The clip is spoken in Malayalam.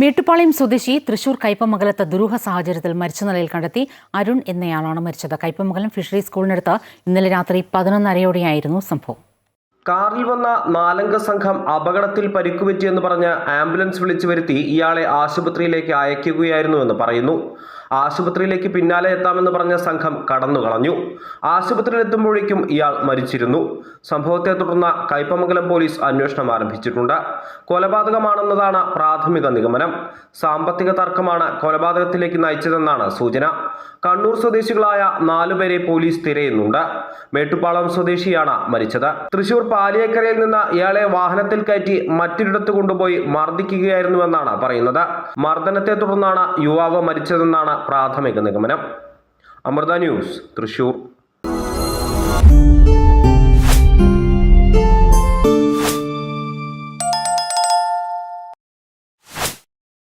മേട്ടുപ്പാളയം സ്വദേശി തൃശൂർ കയ്പമംഗലത്ത് ദുരൂഹ സാഹചര്യത്തിൽ മരിച്ച നിലയിൽ കണ്ടെത്തി അരുൺ എന്നയാളാണ് മരിച്ചത്. കയ്പമംഗലം ഫിഷറീസ് സ്കൂളിനടുത്ത് ഇന്നലെ രാത്രി പതിനൊന്നരയോടെയായിരുന്നു സംഭവം. കാറിൽ വന്ന നാലംഗ സംഘം അപകടത്തിൽ പരിക്കുപറ്റിയെന്ന് പറഞ്ഞ് ആംബുലൻസ് വിളിച്ചു വരുത്തി ഇയാളെ ആശുപത്രിയിലേക്ക് അയക്കുകയായിരുന്നുവെന്ന് പറയുന്നു. ആശുപത്രിയിലേക്ക് പിന്നാലെ എത്താമെന്ന് പറഞ്ഞ സംഘം കടന്നു കളഞ്ഞു ആശുപത്രിയിൽ എത്തുമ്പോഴേക്കും ഇയാൾ മരിച്ചിരുന്നു. സംഭവത്തെ തുടർന്ന് കൈപ്പമംഗലം പോലീസ് അന്വേഷണം ആരംഭിച്ചിട്ടുണ്ട്. കൊലപാതകമാണെന്നതാണ് പ്രാഥമിക നിഗമനം. സാമ്പത്തിക തർക്കമാണ് കൊലപാതകത്തിലേക്ക് നയിച്ചതെന്നാണ് സൂചന. കണ്ണൂർ സ്വദേശികളായ നാലുപേരെ പോലീസ് തിരയുന്നുണ്ട്. മേട്ടുപ്പാളം സ്വദേശിയാണ് മരിച്ചത്. തൃശൂർ പാലിയേക്കരയിൽ നിന്ന് ഇയാളെ വാഹനത്തിൽ കയറ്റി മറ്റൊരിടത്ത് കൊണ്ടുപോയി മർദ്ദിക്കുകയായിരുന്നുവെന്നാണ് പറയുന്നത്. മർദ്ദനത്തെ തുടർന്നാണ് യുവാവ് മരിച്ചതെന്നാണ് പ്രാഥമിക നിഗമനം. അമൃത ന്യൂസ് തൃശൂർ.